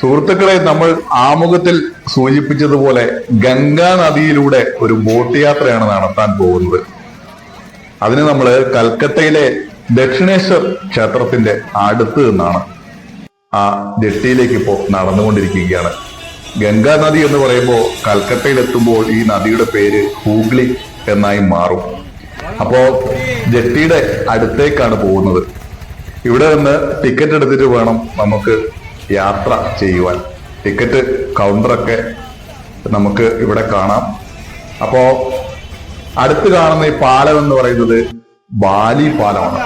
സുഹൃത്തുക്കളെ നമ്മൾ ആമുഖത്തിൽ സൂചിപ്പിച്ചതുപോലെ ഗംഗാ നദിയിലൂടെ ഒരു ബോട്ട് യാത്രയാണ് നടത്താൻ പോകുന്നത്. അതിന് നമ്മൾ കൽക്കത്തയിലെ ദക്ഷിണേശ്വർ ക്ഷേത്രത്തിന്റെ അടുത്ത് നിന്നാണ് ആ ജെട്ടിയിലേക്ക് ഇപ്പോൾ നടന്നുകൊണ്ടിരിക്കുകയാണ്. ഗംഗാ നദി എന്ന് പറയുമ്പോൾ കൽക്കട്ടയിൽ എത്തുമ്പോൾ ഈ നദിയുടെ പേര് ഹൂഗ്ലി എന്നായി മാറും. അപ്പോ ജെട്ടിയുടെ അടുത്തേക്കാണ് പോകുന്നത്. ഇവിടെ നിന്ന് ടിക്കറ്റ് എടുത്തിട്ട് വേണം നമുക്ക് യാത്ര ചെയ്യുവാൻ. ടിക്കറ്റ് കൗണ്ടറൊക്കെ നമുക്ക് ഇവിടെ കാണാം. അപ്പോ അടുത്ത് കാണുന്ന ഈ പാലം എന്ന് പറയുന്നത് ബാലി പാലമാണ്.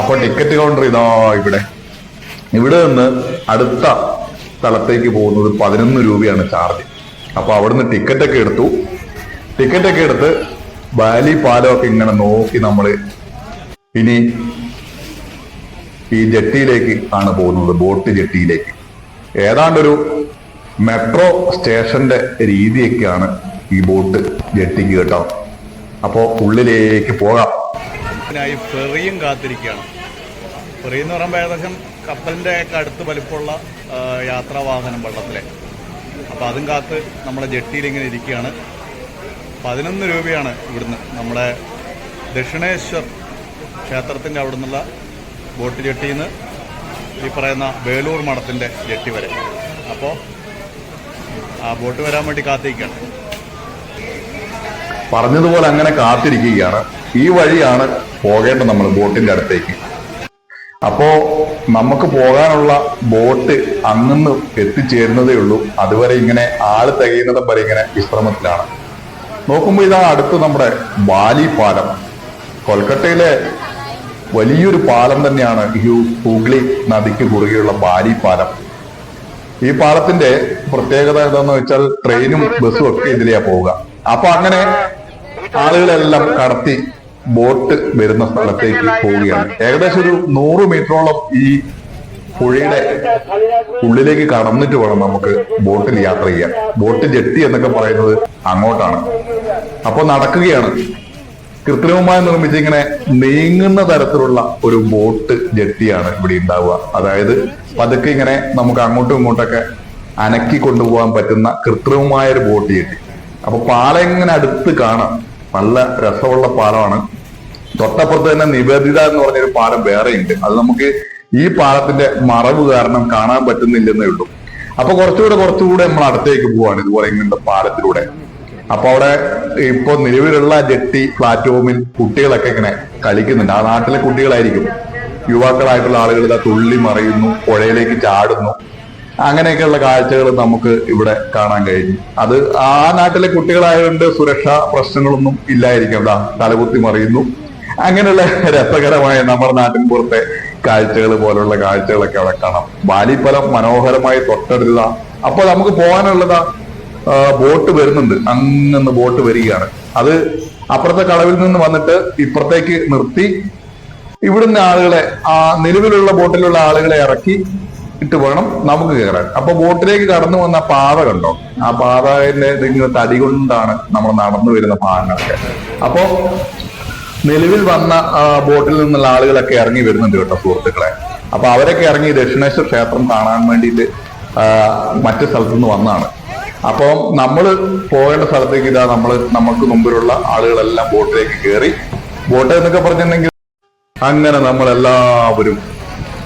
അപ്പൊ ടിക്കറ്റ് കൗണ്ടർ ഇതാ ഇവിടെ. ഇവിടെ നിന്ന് അടുത്ത സ്ഥലത്തേക്ക് പോകുന്നത് പതിനൊന്ന് രൂപയാണ് ചാർജ്. അപ്പൊ അവിടുന്ന് ടിക്കറ്റ് ഒക്കെ എടുത്തു. ടിക്കറ്റ് ഒക്കെ എടുത്ത് ബാലി പാലമൊക്കെ ഇങ്ങനെ നോക്കി നമ്മൾ ഇനി ഈ ജെട്ടിയിലേക്ക് ആണ് പോകുന്നത് ബോട്ട് ജെട്ടിയിലേക്ക്. ഏതാണ്ടൊരു മെട്രോ സ്റ്റേഷന്റെ രീതിയൊക്കെയാണ് ഈ ബോട്ട് ജെട്ടിക്ക് കേട്ടോ. അപ്പോ ഉള്ളിലേക്ക് പോകാം. ഫെറിയും കാത്തിരിക്കുകയാണ്. ഫെറി എന്ന് പറയുമ്പോൾ ഏകദേശം കപ്പലിന്റെ അടുത്ത് വലിപ്പമുള്ള യാത്രാവാഹനം യാത്രാ വാഹനം വെള്ളത്തിലെ. അപ്പോൾ അതും കാത്ത് നമ്മുടെ ജെട്ടിയിൽ ഇങ്ങനെ ഇരിക്കുകയാണ്. പതിനൊന്ന് രൂപയാണ് ഇവിടുന്ന് നമ്മുടെ ദക്ഷിണേശ്വർ ക്ഷേത്രത്തിന്റെ അവിടെ നിന്നുള്ള ബോട്ട് ജെട്ടിയിൽ നിന്ന് ഈ പറയുന്ന വേലൂർ മഠത്തിന്റെ ജെട്ടി വരെ. അപ്പോൾ ആ ബോട്ട് വരാൻ വേണ്ടി കാത്തിരിക്കുകയാണ് പറഞ്ഞതുപോലെ അങ്ങനെ കാത്തിരിക്കുകയാണ്. ഈ വഴിയാണ് പോകേണ്ടത് നമ്മൾ ബോട്ടിന്റെ അടുത്തേക്ക്. അപ്പോ നമുക്ക് പോകാനുള്ള ബോട്ട് അങ്ങന്ന് എത്തിച്ചേരുന്നതേ ഉള്ളൂ. അതുവരെ ഇങ്ങനെ ആൾ തികയുന്നതും വരെ ഇങ്ങനെ വിശ്രമത്തിലാണ്. നോക്കുമ്പോൾ ഇതാ അടുത്ത് നമ്മുടെ ബാലി പാലം കൊൽക്കത്തയിലെ വലിയൊരു പാലം തന്നെയാണ് ഹ്യൂ ഹൂഗ്ലി നദിക്ക് കുറുകെയുള്ള ബാലി പാലം. ഈ പാലത്തിന്റെ പ്രത്യേകത എന്താന്ന് വെച്ചാൽ ട്രെയിനും ബസ്സും ഒക്കെ ഇതിലെയാ പോവുക. അപ്പൊ അങ്ങനെ ആളുകളെല്ലാം കടത്തി ബോട്ട് വരുന്ന സ്ഥലത്തേക്ക് പോവുകയാണ്. ഏകദേശം ഒരു നൂറ് മീറ്ററോളം ഈ പുഴയുടെ ഉള്ളിലേക്ക് കടന്നിട്ട് വേണം നമുക്ക് ബോട്ടിൽ യാത്ര ചെയ്യാൻ. ബോട്ട് ജെട്ടി എന്നൊക്കെ പറയുന്നത് അങ്ങോട്ടാണ്. അപ്പൊ നടക്കുകയാണ്. കൃത്രിമമായി നിർമ്മിച്ച് ഇങ്ങനെ നീങ്ങുന്ന തരത്തിലുള്ള ഒരു ബോട്ട് ജെട്ടിയാണ് ഇവിടെ ഉണ്ടാവുക. അതായത് പതുക്കെ ഇങ്ങനെ നമുക്ക് അങ്ങോട്ടും ഇങ്ങോട്ടൊക്കെ അനക്കി കൊണ്ടുപോകാൻ പറ്റുന്ന കൃത്രിമമായ ഒരു ബോട്ട് ജെട്ടി. അപ്പൊ പാലം ഇങ്ങനെ അടുത്ത് കാണാം. നല്ല രസമുള്ള പാലമാണ് തൊട്ടപ്പുറത്ത് തന്നെ നിവേദിത എന്ന് പറഞ്ഞൊരു പാലം വേറെയുണ്ട് അത് നമുക്ക് ഈ പാലത്തിന്റെ മറവ് കാരണം കാണാൻ പറ്റുന്നില്ലെന്നേ ഉള്ളൂ. അപ്പൊ കുറച്ചുകൂടെ കുറച്ചുകൂടെ നമ്മൾ അടുത്തേക്ക് പോവാണ് ഇതുപോലെ ഇങ്ങനത്തെ പാലത്തിലൂടെ. അപ്പൊ അവിടെ ഇപ്പൊ നിലവിലുള്ള ജെട്ടി പ്ലാറ്റ്ഫോമിൽ കുട്ടികളൊക്കെ ഇങ്ങനെ കളിക്കുന്നുണ്ട്. ആ നാട്ടിലെ കുട്ടികളായിരിക്കും. യുവാക്കളായിട്ടുള്ള ആളുകൾ ഇതാ തുള്ളി മറിയുന്നു പുഴയിലേക്ക് ചാടുന്നു. അങ്ങനെയൊക്കെയുള്ള കാഴ്ചകൾ നമുക്ക് ഇവിടെ കാണാൻ കഴിഞ്ഞു. അത് ആ നാട്ടിലെ കുട്ടികളായതുകൊണ്ട് സുരക്ഷാ പ്രശ്നങ്ങളൊന്നും ഇല്ലായിരിക്കും. ഇതാ തലകുത്തി മറിയുന്നു. അങ്ങനെയുള്ള രസകരമായ നമ്മുടെ നാട്ടിൻ പുറത്തെ കാഴ്ചകൾ പോലുള്ള കാഴ്ചകളൊക്കെ അവിടെ കാണാം. ബാലിപ്പലം മനോഹരമായി തൊട്ടടുത്ത അപ്പൊ നമുക്ക് പോകാനുള്ളതാ ബോട്ട് വരുന്നുണ്ട്. അങ്ങനെ ബോട്ട് വരികയാണ്. അത് അപ്പുറത്തെ കടവിൽ നിന്ന് വന്നിട്ട് ഇപ്പുറത്തേക്ക് നിർത്തി ഇവിടുന്ന് ആളുകളെ ആ നിലവിലുള്ള ബോട്ടിലുള്ള ആളുകളെ ഇറക്കി ഇട്ട് വേണം നമുക്ക് കയറാൻ. അപ്പൊ ബോട്ടിലേക്ക് കടന്നു വന്ന പാത കണ്ടോ? ആ പാതയുടെ ഇതിങ്ങനെ തടി കൊണ്ടാണ് നമ്മൾ നടന്നു വരുന്ന ഭാഗങ്ങളൊക്കെ അപ്പോ നിലവിൽ വന്ന ബോട്ടിൽ നിന്നുള്ള ആളുകളൊക്കെ ഇറങ്ങി വരുന്നുണ്ട് കേട്ടോ സുഹൃത്തുക്കളെ. അപ്പൊ അവരൊക്കെ ഇറങ്ങി ദക്ഷിണേശ്വർ ക്ഷേത്രം കാണാൻ വേണ്ടിയിട്ട് മറ്റു സ്ഥലത്തു നിന്ന് വന്നതാണ്. അപ്പം നമ്മൾ പോകേണ്ട സ്ഥലത്തേക്ക് ഇതാ നമ്മൾ നമുക്ക് മുമ്പിലുള്ള ആളുകളെല്ലാം ബോട്ടിലേക്ക് കയറി ബോട്ട് എന്നൊക്കെ പറഞ്ഞിട്ടുണ്ടെങ്കിൽ അങ്ങനെ നമ്മൾ എല്ലാവരും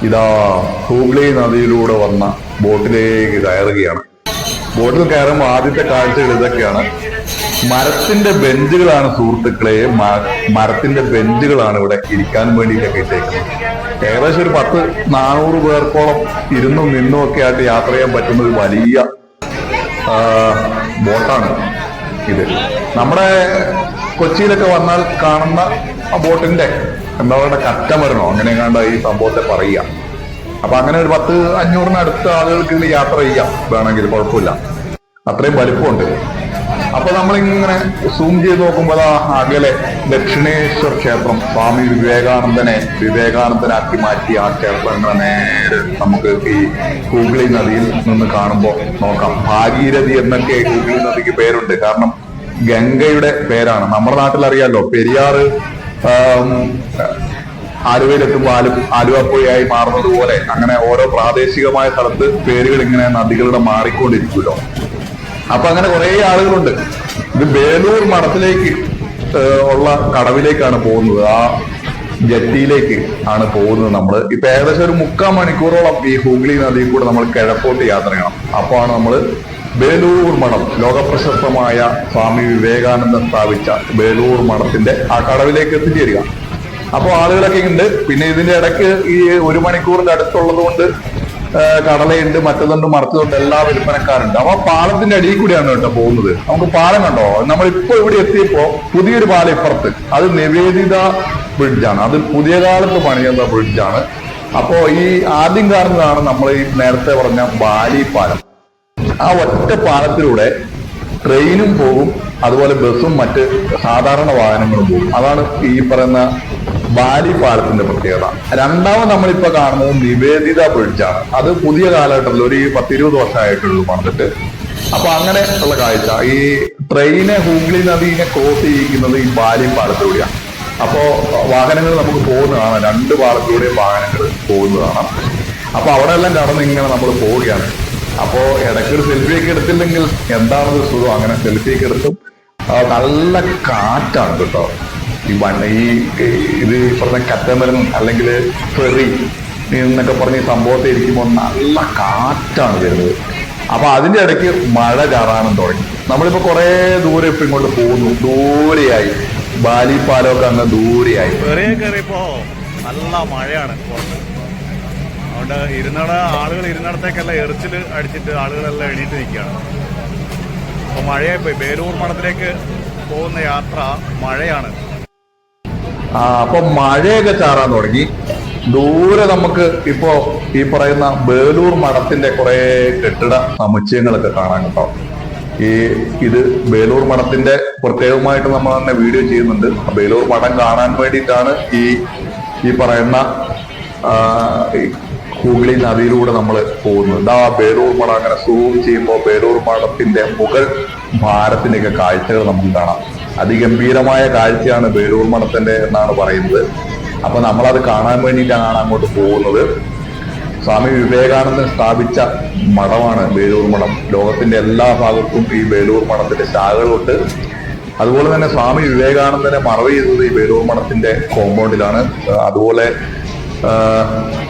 ഇതാ ഹൂഗ്ലി നദിയിലൂടെ വന്ന ബോട്ടിലേക്ക് കയറുകയാണ്. ബോട്ടിൽ കയറുമ്പോൾ ആദ്യത്തെ കാഴ്ചകൾ ഇതൊക്കെയാണ്. മരത്തിന്റെ ബെഞ്ചുകളാണ് സുഹൃത്തുക്കളെ മരത്തിന്റെ ബെഞ്ചുകളാണ് ഇവിടെ ഇരിക്കാൻ വേണ്ടിയിട്ടൊക്കെ ഇട്ടേക്കുന്നത്. ഏകദേശം ഒരു പത്ത് നാനൂറ് പേർക്കോളം ഇരുന്നും നിന്നും ഒക്കെ ആയിട്ട് യാത്ര ചെയ്യാൻ പറ്റുന്ന ഒരു വലിയ ബോട്ടാണ് ഇത്. നമ്മുടെ കൊച്ചിയിലൊക്കെ വന്നാൽ കാണുന്ന ആ ബോട്ടിന്റെ എന്താ പറയുക കറ്റമരണോ. അങ്ങനെ ഈ സംഭവത്തെ പറയുക. അപ്പൊ അങ്ങനെ ഒരു പത്ത് അഞ്ഞൂറിനടുത്ത് ആളുകൾക്ക് യാത്ര ചെയ്യാം. വേണമെങ്കിൽ കുഴപ്പമില്ല. അത്രയും വലിപ്പമുണ്ട്. അപ്പൊ നമ്മളിങ്ങനെ സൂം ചെയ്ത് നോക്കുമ്പോൾ ആ അകലെ ദക്ഷിണേശ്വർ ക്ഷേത്രം സ്വാമി വിവേകാനന്ദനെ വിവേകാനന്ദനാക്കി മാറ്റി ആ ക്ഷേത്രം നേരെ നമുക്ക് ഈ ഹൂഗ്ലി നദിയിൽ നിന്ന് കാണുമ്പോൾ നോക്കാം. ഭാഗീരഥി എന്നൊക്കെ ഹൂഗ്ലി നദിക്ക് പേരുണ്ട്. കാരണം ഗംഗയുടെ പേരാണ്. നമ്മുടെ നാട്ടിൽ അറിയാലോ പെരിയാറ് ആം, ആലുവയിലെത്തുമ്പോൾ ആലു ആലുവപ്പുഴയായി മാറുന്നത് പോലെ അങ്ങനെ ഓരോ പ്രാദേശികമായ സ്ഥലത്ത് പേരുകൾ ഇങ്ങനെ നദികളുടെ മാറിക്കൊണ്ടിരിക്കുമല്ലോ. അപ്പൊ അങ്ങനെ കുറെ ആളുകളുണ്ട്. ഇത് ബേലൂർ മഠത്തിലേക്ക് ഉള്ള കടവിലേക്കാണ് പോകുന്നത്. ആ ജെട്ടിയിലേക്ക് ആണ് പോകുന്നത് നമ്മൾ ഇപ്പൊ ഏകദേശം ഒരു മുക്കാൽ മണിക്കൂറോളം ഈ ഹൂഗ്ലി നദിയിൽ കൂടെ നമ്മൾ കിഴക്കോട്ട് യാത്ര ചെയ്യണം. അപ്പോഴാണ് നമ്മൾ ബേലൂർ മഠം ലോകപ്രശസ്തമായ സ്വാമി വിവേകാനന്ദ സ്ഥാപിച്ച ബേലൂർ മഠത്തിന്റെ ആ കടവിലേക്ക് എത്തിച്ചേരുക. അപ്പോൾ ആളുകളൊക്കെ ഉണ്ട് പിന്നെ ഇതിന്റെ ഇടയ്ക്ക് ഈ ഒരു മണിക്കൂറിന്റെ അടുത്തുള്ളത് കൊണ്ട് കടലയുണ്ട് മറ്റതുണ്ട് മറച്ചതുണ്ട് എല്ലാ വിൽപ്പനക്കാരുണ്ട്. അപ്പൊ പാലത്തിന്റെ അടിയിൽ കൂടിയാണ് കേട്ടോ പോകുന്നത്. നമുക്ക് പാലം കണ്ടോ? നമ്മൾ നമ്മളിപ്പോ ഇവിടെ എത്തിയപ്പോ പുതിയൊരു പാലം ഇപ്പുറത്ത്. അത് നിവേദിത ബ്രിഡ്ജാണ് അത് പുതിയ കാലത്ത് പണിയുന്ന ബ്രിഡ്ജാണ് അപ്പോ ഈ ആദ്യം കാണുന്നതാണ് നമ്മൾ ഈ നേരത്തെ പറഞ്ഞ ബാലി പാലം. ആ ഒറ്റ പാലത്തിലൂടെ ട്രെയിനും പോകും അതുപോലെ ബസ്സും മറ്റ് സാധാരണ വാഹനങ്ങളും പോകും. അതാണ് ഈ പറയുന്ന ബാലി പാലത്തിന്റെ പ്രത്യേകത. രണ്ടാമത് നമ്മളിപ്പോ കാണുന്നത് നിവേദിത ബ്രിഡ്ജാണ്. അത് പുതിയ കാലഘട്ടത്തിൽ ഒരു പത്തിരുപത് വർഷമായിട്ടുള്ളൂ പറഞ്ഞിട്ട്. അപ്പൊ അങ്ങനെ ഉള്ള കാഴ്ച. ഈ ട്രെയിനെ ഹൂഗ്ലി നദീനെ ക്രോസ് ചെയ്യിക്കുന്നത് ഈ ബാലി പാലത്തിലൂടെയാണ് അപ്പോ വാഹനങ്ങൾ നമുക്ക് പോകുന്നതാണ് രണ്ട് പാലത്തിലൂടെയും വാഹനങ്ങൾ പോകുന്നതാണ് അപ്പൊ അവിടെ എല്ലാം കടന്ന് ഇങ്ങനെ നമ്മൾ പോവുകയാണ്. അപ്പോ ഇടയ്ക്കൊരു സെൽഫി ഒക്കെ എടുത്തില്ലെങ്കിൽ എന്താണത് സുഖം? അങ്ങനെ സെൽഫി ഒക്കെ എടുത്തും. നല്ല കാറ്റാണ് കേട്ടോ. ഈ വണ്ണ ഈ ഇത് പറഞ്ഞ കറ്റമരം അല്ലെങ്കിൽ ഫെറി എന്നൊക്കെ പറഞ്ഞ സംഭവത്തെ ഇരിക്കുമ്പോൾ നല്ല കാറ്റാണ് വരുന്നത്. അപ്പൊ അതിന്റെ ഇടയ്ക്ക് മഴ ചാറാനും തുടങ്ങി. നമ്മളിപ്പോ കുറെ ദൂരെ ഇപ്പൊ ഇങ്ങോട്ട് പോകുന്നു. ദൂരെയായി. ബാലി പാലമൊക്കെ അങ്ങ് ദൂരെയായി. കയറിയപ്പോ നല്ല മഴയാണ്. അതുകൊണ്ട് ഇരുന്നട ആളുകൾ ഇരുന്നിടത്തേക്കല്ല എറിച്ചിൽ അടിച്ചിട്ട് ആളുകളെല്ലാം എണീറ്റ് നിൽക്കുകയാണ്. അപ്പൊ മഴയായി പോയി. ബേലൂർ മഠത്തിലേക്ക് പോകുന്ന യാത്ര മഴയാണ്. അപ്പൊ മഴയൊക്കെ ചാറാൻ തുടങ്ങി. ദൂരെ നമുക്ക് ഇപ്പോ ഈ പറയുന്ന ബേലൂർ മഠത്തിന്റെ കുറെ കെട്ടിട സമുച്ചയങ്ങളൊക്കെ കാണാൻ കേട്ടോ. ഈ ഇത് ബേലൂർ മഠത്തിന്റെ പ്രത്യേകമായിട്ട് നമ്മൾ തന്നെ വീഡിയോ ചെയ്യുന്നുണ്ട്. ബേലൂർ മഠം കാണാൻ വേണ്ടിയിട്ടാണ് ഈ ഈ പറയുന്ന ഹൂഗ്ലി നദിയിലൂടെ നമ്മൾ പോകുന്നത്. ഇതാ ബേലൂർ മഠം അങ്ങനെ സൂം ചെയ്യുമ്പോൾ ബേലൂർ മഠത്തിന്റെ മുകൾ ഭാരത്തിന്റെയൊക്കെ കാഴ്ചകൾ നമുക്ക് കാണാം. അതിഗംഭീരമായ കാഴ്ചയാണ് ബേലൂർ മഠത്തിന്റെ എന്നാണ് പറയുന്നത്. അപ്പൊ നമ്മളത് കാണാൻ വേണ്ടിയിട്ടാണ് അങ്ങോട്ട് പോകുന്നത്. സ്വാമി വിവേകാനന്ദൻ സ്ഥാപിച്ച മഠമാണ് ബേലൂർ മഠം. ലോകത്തിന്റെ എല്ലാ ഭാഗത്തും ഈ ബേലൂർ മഠത്തിന്റെ ശാഖകളുണ്ട്. അതുപോലെ തന്നെ സ്വാമി വിവേകാനന്ദനെ മറവ് ചെയ്തത് ഈ ബേലൂർ മഠത്തിന്റെ കോമ്പൗണ്ടിലാണ്. അതുപോലെ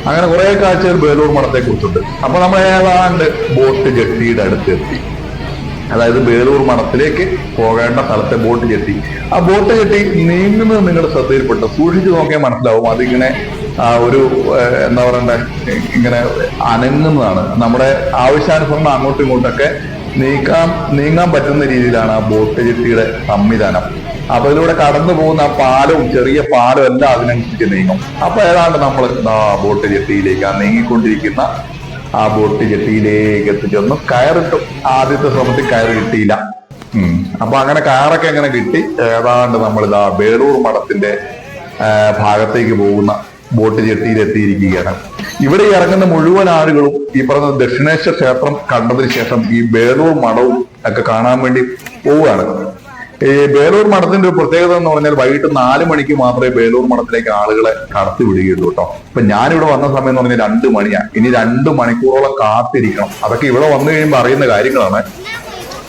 അങ്ങനെ കുറെ കാഴ്ചകൾ ബേലൂർ മഠത്തെ കുറിച്ചുണ്ട് അപ്പൊ നമ്മൾ ഏതാണ്ട് ബോട്ട് ജെട്ടിയുടെ അടുത്ത് എത്തി അതായത് ബേലൂർ മഠത്തിലേക്ക് പോകേണ്ട സ്ഥലത്തെ ബോട്ട് ജെട്ടി. ആ ബോട്ട് ജെട്ടി നീങ്ങുന്നത് നിങ്ങളുടെ ശ്രദ്ധയിൽപ്പെട്ടു സൂക്ഷിച്ചു നോക്കിയാൽ മനസ്സിലാവും അതിങ്ങനെ ആ ഒരു എന്താ പറയണ്ടേ ഇങ്ങനെ അനങ്ങുന്നതാണ്. നമ്മുടെ ആവശ്യാനുസരണം അങ്ങോട്ടും ഇങ്ങോട്ടൊക്കെ നീക്കാൻ നീങ്ങാൻ പറ്റുന്ന രീതിയിലാണ് ആ ബോട്ട് ജെട്ടിയുടെ സംവിധാനം. അപ്പൊ ഇതിലൂടെ കടന്നു പോകുന്ന ആ പാലവും ചെറിയ പാലവും എല്ലാം അതിനനുസരിച്ച് നീങ്ങും. അപ്പൊ ഏതാണ്ട് നമ്മൾ ആ ബോട്ട് ജെട്ടിയിലേക്ക് ആ നീങ്ങിക്കൊണ്ടിരിക്കുന്ന ആ ബോട്ട് ജെട്ടിയിലേക്ക് എത്തിച്ചെന്നു കയറിട്ടു. ആദ്യത്തെ ശ്രമത്തിൽ കയറ് കിട്ടിയില്ല. അപ്പൊ അങ്ങനെ കയറൊക്കെ എങ്ങനെ കിട്ടി? ഏതാണ്ട് നമ്മൾ ഇതാ ബേളൂർ മഠത്തിന്റെ ആ, ഭാഗത്തേക്ക് പോകുന്ന ബോട്ട് ജെട്ടിയിൽ എത്തിയിരിക്കുകയാണ്. ഇവിടെ ഇറങ്ങുന്ന മുഴുവൻ ആളുകളും ഈ പറഞ്ഞ ദക്ഷിണേശ്വര ക്ഷേത്രം കണ്ടതിന് ശേഷം ഈ ബേളൂർ മഠവും ഒക്കെ കാണാൻ വേണ്ടി പോവുകയാണ്. ഈ ബേലൂർ മഠത്തിന്റെ ഒരു പ്രത്യേകത എന്ന് പറഞ്ഞാൽ വൈകിട്ട് നാല് മണിക്ക് മാത്രമേ ബേലൂർ മഠത്തിലേക്ക് ആളുകളെ കടത്തി വിടുകയുള്ളൂ കേട്ടോ. ഇപ്പൊ ഞാനിവിടെ വന്ന സമയം എന്ന് പറഞ്ഞാൽ രണ്ട് മണിയാണ് ഇനി രണ്ട് മണിക്കൂറോളം കാത്തിരിക്കണം. അതൊക്കെ ഇവിടെ വന്നു കഴിയുമ്പോൾ അറിയുന്ന കാര്യങ്ങളാണ്.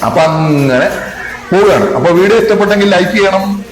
അപ്പൊ അങ്ങനെ പോവുകയാണ്. അപ്പൊ വീഡിയോ ഇഷ്ടപ്പെട്ടെങ്കിൽ ലൈക്ക് ചെയ്യണം.